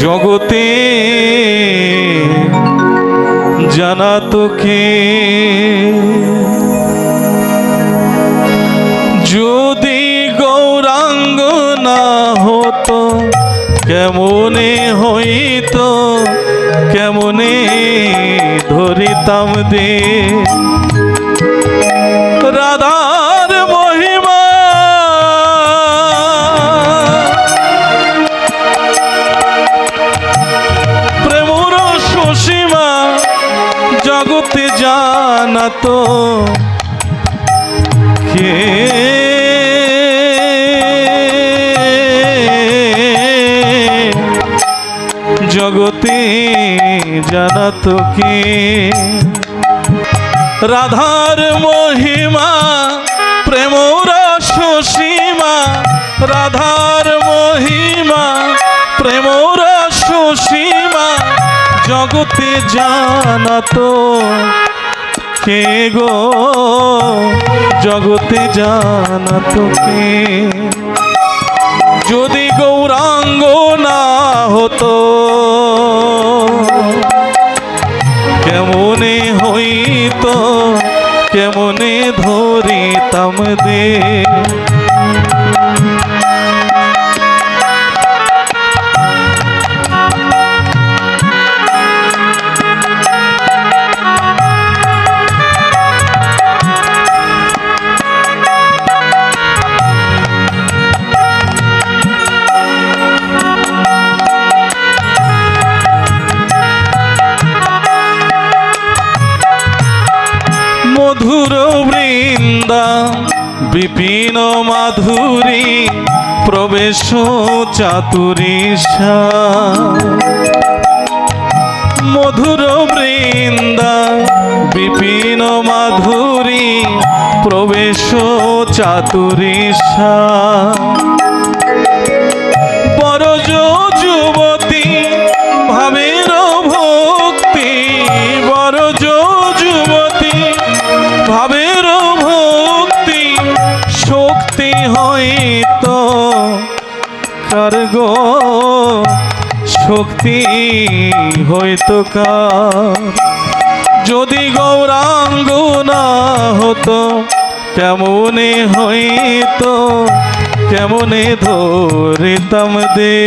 জগতে জানা তোকে। যদি গৌরাঙ্গ না হতো কেমনে হইতো কেমনে ধরিতাম দে? জানাতো কে জগতে জানাতো কে? রাধার মহিমা প্রেমর সুসীমা রাধার মহিমা প্রেমর সুসীমা জগতে জানাতো কে গো? জগতে জানা তোকে। যদি গৌরাঙ্গ না হতো কেমনে হইতো কেমনে ধরিতাম দে মধুর বৃন্দা বিপিন মাধুরী প্রবেশ চাতুরী মধুর বৃন্দা বিপিন মাধুরী প্রবেশ চাতুরী কার গো শক্তি হইতো কার? যদি গৌরাঙ্গ না হতো কেমনে হইতো কেমনে ধরিতাম দে।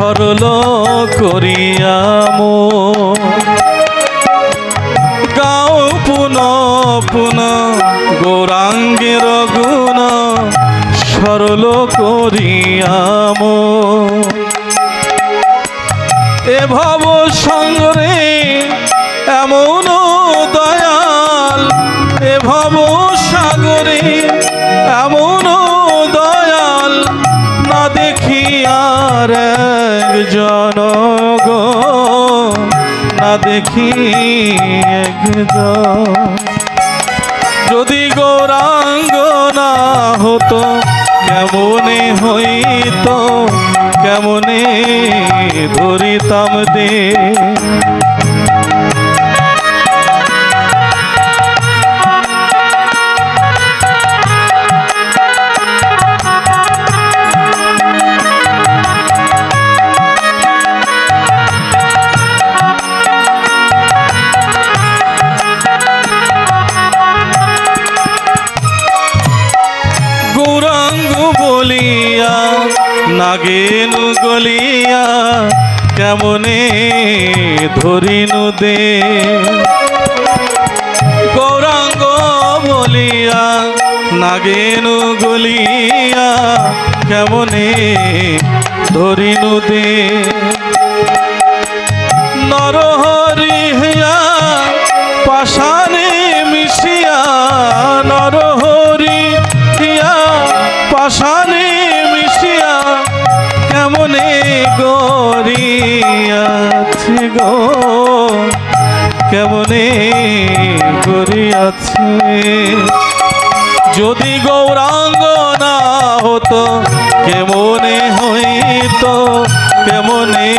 সরল করিয়াম গাও পুন পুন গৌরাঙ্গের গুণ সরল করিয়াম এ ভব সঙ্গরে এমন দয়াল, এ ভব সাগরে এমন দয়াল, না দেখি আর গো না দেখি একজন। যদি গৌরাঙ্গ না হতো কেমনে হইত কেমনে ধরিতাম দে বলিয়া, নাগেনু গলিয়া, কেমনে ধরিনু দে? গৌরাঙ্গ বলিয়া, নাগেনু গলিয়া, কেমনে ধরিনু দে? নরহরি হিয়া পাশানে মিশিয়া শ্মশানে মিশিয়া কেমনে গরিয়াছে গো? কেমনে গরিয়াছে যদি গৌরাঙ্গ না হতো, কেমনে হইত? কেমনে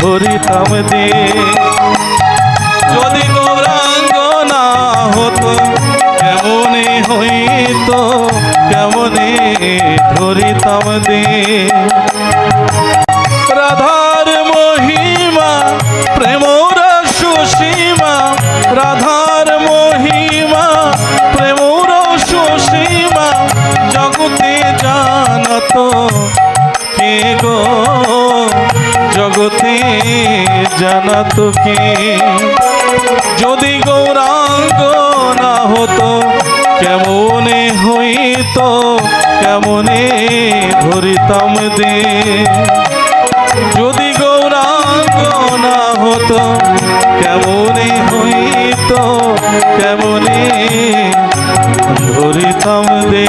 ধরিতাম দে যদি গৌরাঙ্গ না হতো, কেমনে হইত? কেমনে ধরিতাম দে? রাধার মহিমা, প্রেমর সুসীমা, রাধার মহিমা, প্রেমর সুসীমা, জগতে জানত কে গো? জগতে জানত কে? যদি গৌরাঙ্গ না হতো, কেমনে হইতো, কেমনে ধরিতাম দে যদি গৌরাঙ্গ না হতো, কেমনে হইতো, কেমনে ধরিতাম দে